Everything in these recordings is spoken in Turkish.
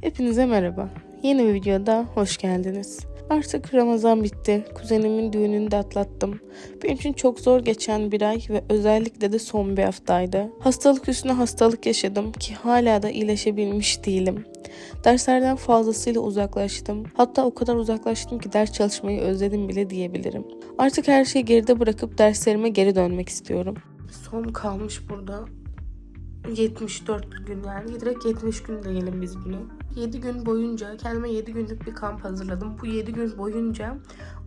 Hepinize merhaba. Yeni bir videoda hoş geldiniz. Artık Ramazan bitti. Kuzenimin düğününü de atlattım. Benim için çok zor geçen bir ay ve özellikle de son bir haftaydı. Hastalık üstüne hastalık yaşadım ki hala da iyileşebilmiş değilim. Derslerden fazlasıyla uzaklaştım. Hatta o kadar uzaklaştım ki ders çalışmayı özledim bile diyebilirim. Artık her şeyi geride bırakıp derslerime geri dönmek istiyorum. Son kalmış burada 74 gün yani direkt 70 gün diyelim biz bunu. 7 gün boyunca kendime 7 günlük bir kamp hazırladım. Bu 7 gün boyunca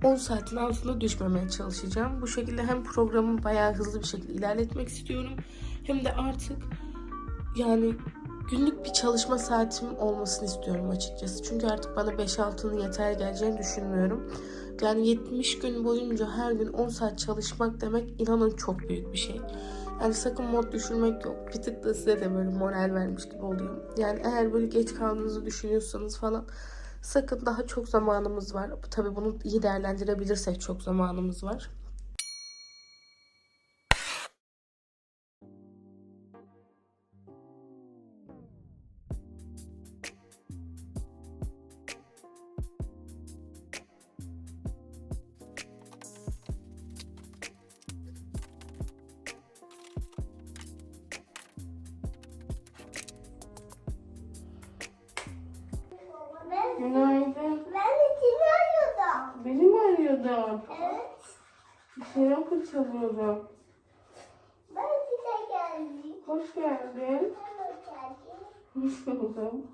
10 saatin altında düşmemeye çalışacağım. Bu şekilde hem programı bayağı hızlı bir şekilde ilerletmek istiyorum. Hem de artık yani günlük bir çalışma saatim olmasını istiyorum açıkçası. Çünkü artık bana 5-6'nın yeter geleceğini düşünmüyorum. Yani 70 gün boyunca her gün 10 saat çalışmak demek inanın çok büyük bir şey. Yani sakın mod düşürmek yok. Bir tık da size de böyle moral vermiş gibi oluyor. Yani eğer böyle geç kaldığınızı düşünüyorsanız falan sakın daha çok zamanımız var. Tabii bunu iyi değerlendirebilirsek çok zamanımız var. Arıyordun? Evet. Selam fırçalıyordum. Ben size geldim. Hoş geldin. Ben hoş geldin. Hoş buldum.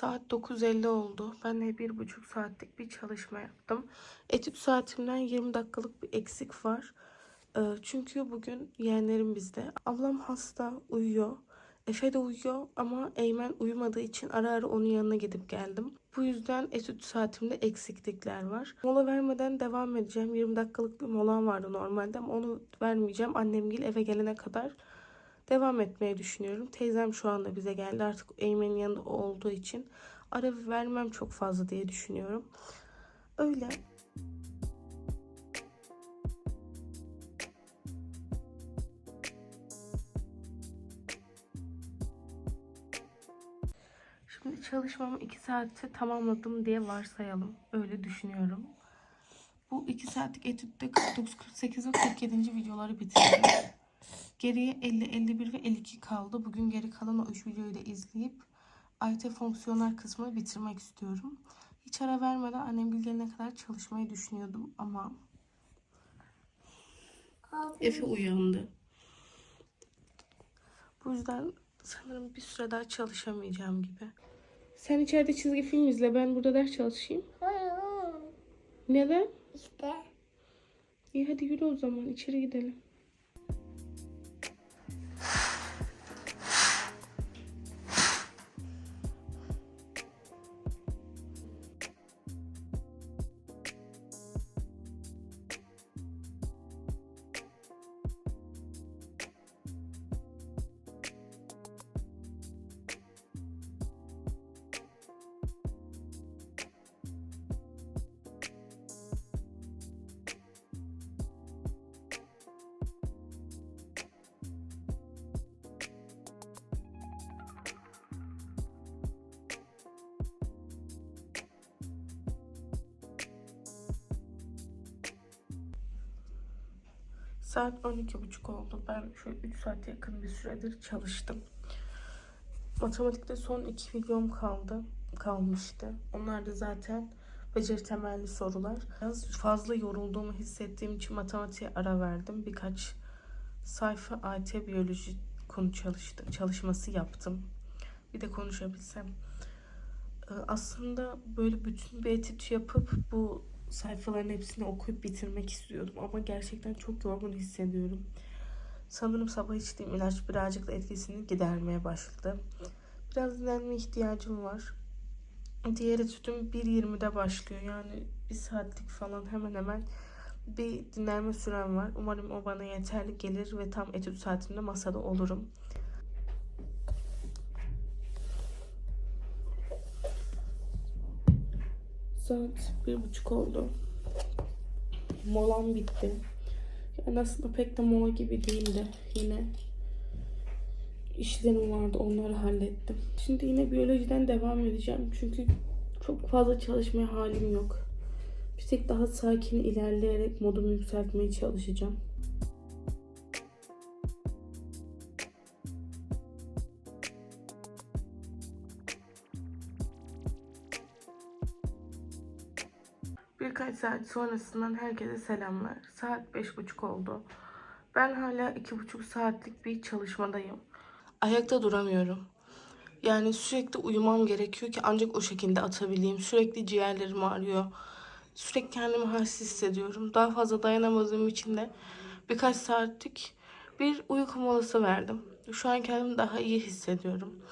Saat 9.50 oldu. Ben de bir buçuk saatlik bir çalışma yaptım. Etüt saatimden 20 dakikalık bir eksik var. Ee, Çünkü bugün yeğenlerim bizde. Ablam hasta, uyuyor. Efe de uyuyor ama Eymen uyumadığı için ara ara onun yanına gidip geldim. Bu yüzden etüt saatimde eksiklikler var. Mola vermeden devam edeceğim. 20 dakikalık bir molam vardı normalde ama onu vermeyeceğim. Annemgil eve gelene kadar devam etmeyi düşünüyorum. Teyzem şu anda bize geldi. Artık Eymen'in yanında olduğu için ara vermem çok fazla diye düşünüyorum. Öyle. Şimdi çalışmamı 2 saatte tamamladım diye varsayalım. Öyle düşünüyorum. Bu 2 saatlik etütte 49, 48 ve 47. videoları bitirdim. Geriye 50, 51 ve 52 kaldı. Bugün geri kalan o 3 videoyu da izleyip IT fonksiyonel kısmını bitirmek istiyorum. Hiç ara vermeden annem gelene kadar çalışmayı düşünüyordum ama Efe uyandı. Bu yüzden sanırım bir süre daha çalışamayacağım gibi. Sen içeride çizgi film izle. Ben burada ders çalışayım. Hayır. Neden? İşte. İyi hadi yürü o zaman içeri gidelim. Saat 12.30 oldu. Ben şu 3 saate yakın bir süredir çalıştım. Matematikte son iki videom kaldı. kalmıştı. Onlar da zaten beceri temelli sorular. Biraz fazla yorulduğumu hissettiğim için matematiğe ara verdim. Birkaç sayfa AT biyoloji konu çalıştı, çalışması yaptım. Bir de konuşabilsem. Ee, Aslında böyle bütün bir etüt yapıp bu sayfaların hepsini okuyup bitirmek istiyordum. Ama gerçekten çok yorgun hissediyorum. Sanırım sabah içtiğim ilaç birazcık da etkisini gidermeye başladı. Biraz dinlenme ihtiyacım var. Diğer etütüm 1.20'de başlıyor. Yani bir saatlik falan hemen hemen bir dinlenme sürem var. Umarım o bana yeterli gelir ve tam etüt saatimde masada olurum. Saat bir buçuk oldu. Molam bitti. Yani aslında pek de mola gibi değildi. Yine işlerim vardı onları hallettim. Şimdi yine biyolojiden devam edeceğim. Çünkü çok fazla çalışmaya halim yok. Bir tek daha sakin ilerleyerek modumu yükseltmeye çalışacağım. Birkaç saat sonrasından herkese selamlar. Saat beş buçuk oldu. Ben hala iki buçuk saatlik bir çalışmadayım. Ayakta duramıyorum. Yani sürekli uyumam gerekiyor ki ancak o şekilde atabileyim. Sürekli ciğerlerim ağrıyor. Sürekli kendimi halsiz hissediyorum. Daha fazla dayanamadığım için de birkaç saatlik bir uyku molası verdim. Şu an kendimi daha iyi hissediyorum.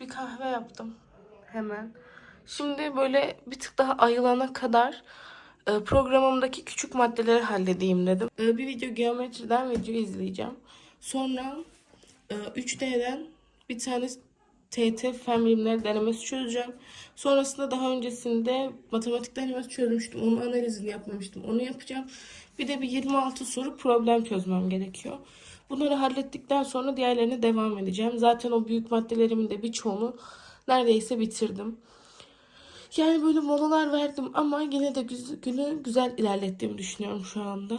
Bir kahve yaptım hemen. Şimdi böyle bir tık daha ayılana kadar e, programımdaki küçük maddeleri halledeyim dedim. E, Bir video geometriden video izleyeceğim. Sonra e, 3D'den bir tane TET fen bilimleri denemesi çözeceğim. Sonrasında daha öncesinde matematik denemesi çözmüştüm. Onun analizini yapmamıştım. Onu yapacağım. Bir de bir 26 soru problem çözmem gerekiyor. Bunları hallettikten sonra diğerlerine devam edeceğim. Zaten o büyük maddelerimin de birçoğunu neredeyse bitirdim. Yani böyle molalar verdim ama yine de günü güzel ilerlettiğimi düşünüyorum şu anda.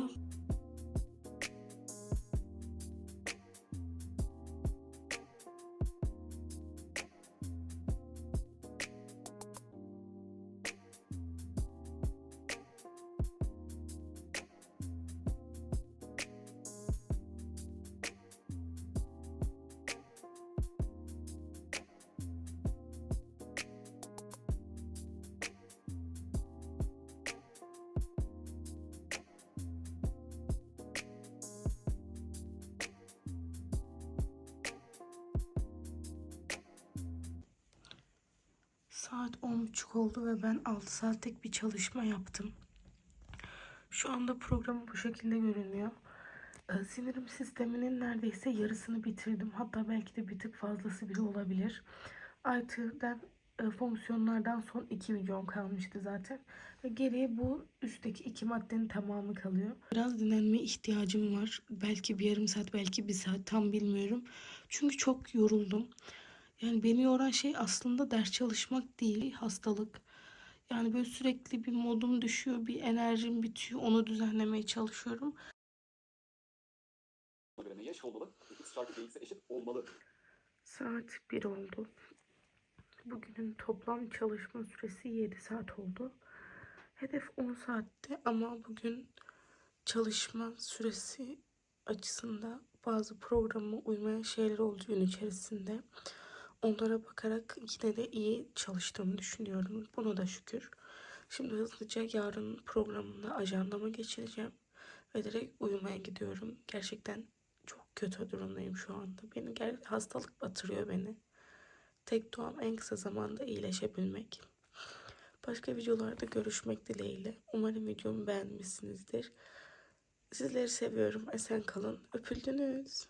Saat 10.30 oldu ve ben 6 saatlik bir çalışma yaptım. Şu anda programı bu şekilde görünüyor. Ee, Sinirim sisteminin neredeyse yarısını bitirdim. Hatta belki de bir tık fazlası bile olabilir. IT'den e, fonksiyonlardan son iki videom kalmıştı zaten. Ve geriye bu üstteki iki maddenin tamamı kalıyor. Biraz dinlenmeye ihtiyacım var. Belki bir yarım saat, belki bir saat tam bilmiyorum. Çünkü çok yoruldum. Yani beni yoran şey aslında ders çalışmak değil, hastalık. Yani böyle sürekli bir modum düşüyor, bir enerjim bitiyor. Onu düzenlemeye çalışıyorum. Olmalı? X çarpı Bx'e eşit olmalı. Saat 1 oldu. Bugünün toplam çalışma süresi 7 saat oldu. Hedef 10 saatte ama bugün çalışma süresi açısında bazı programa uymayan şeyler oldu gün içerisinde. Onlara bakarak yine de iyi çalıştığımı düşünüyorum. Buna da şükür. Şimdi hızlıca yarın programında ajandama geçireceğim. Ve direkt uyumaya gidiyorum. Gerçekten çok kötü durumdayım şu anda. Beni hastalık batırıyor beni. Tek duam en kısa zamanda iyileşebilmek. Başka videolarda görüşmek dileğiyle. Umarım videomu beğenmişsinizdir. Sizleri seviyorum. Esen kalın. Öpüldünüz.